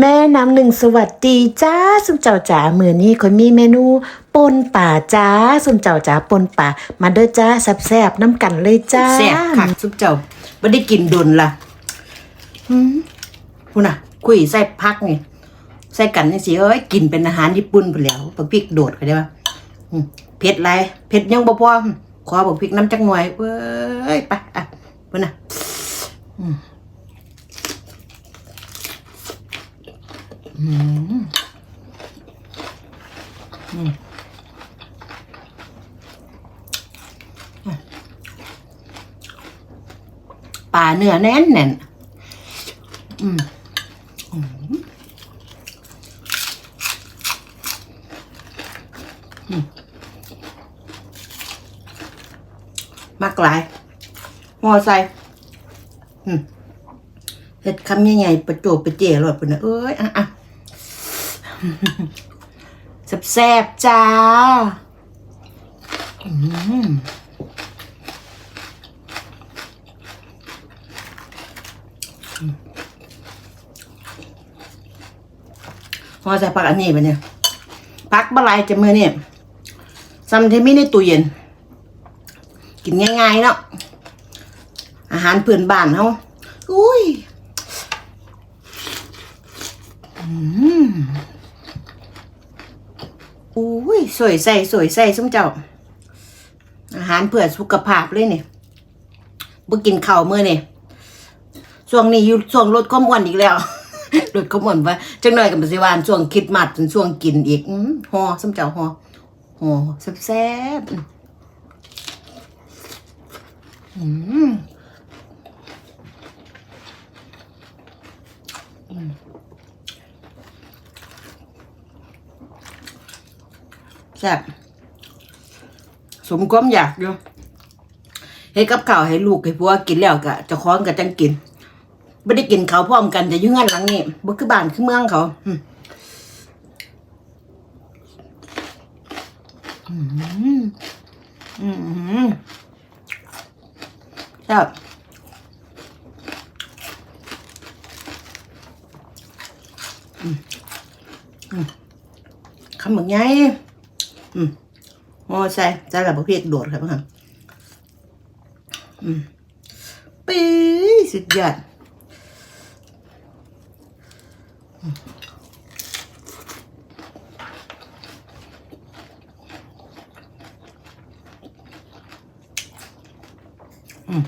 แม่น้ำหนึ่งสวัสดีจ้าสุมเจ้าจ๋ามือนี้คนมีเมนูปนป่าจ้าสุมเจ้าจ๋าปนป่า มาเด้อจ้าแซ่บๆน้ำกันเลยจ้าแซ่บค่ะซุปเจ้าไม่ได้กินดนล่ะหืมพูน่ะ คุยใส่พักนี่ใส่กันนี่สิเอ้ยกินเป็นอาหารญี่ปุ่นไปแล้วบักพริกโดดไปได้ปะอืมเผ็ดไรเผ็ดยังบ่พอขอบักพริกน้ำจักหน่อยเว้ยไปอะพูน่ะอืม อืมอืมปลาเนื้อแน่นแน่นอืมอืมอืมมากหลายหอใส่อืมเห็ดคำใหญ่ๆประโจบประเจ๋อรดปุ่นนะเอ้ยอะอะ แซ่บๆจ้าอืมพอใส่ผักอันนี้ไปเนี่ยผักบะไรจะมือเนี่ยซัมเทมิในตู้เย็น กินง่ายๆเนาะอาหารพื้นบ้านเขาอุ้ย อืม ยสวยใส่สวยใส่ซุ้มเจ้า อาหารเพื่อสุขภาพเลยเนี่ยบ่กินข้าวมื้อเนี่ยช่วงนี้อยู่ช่วงลดความอ้วนอีกแล้วลดความอ้วนว่าจังหน่อยกับสิวานช่วงคิดมัดจนช่วงกินอีกอืมฮอซุ้มเจ้าฮอฮอแซ่บๆอืม แซ่บสมความอยากอยู่ให้กับข้าวให้ลูกให้ผัวกินแล้วก็จะคล้องกับจังกินไม่ได้กินเขาพร้อมกันจะยุ่งงานหลังนี่บ่คือบ้านคือเมืองเขาอืมอืมแซ่บคำเหมือนไง อืมโอ้ใส่ใส่ระบบเพียกโดดครับครับอืมปีสุดยอดอืม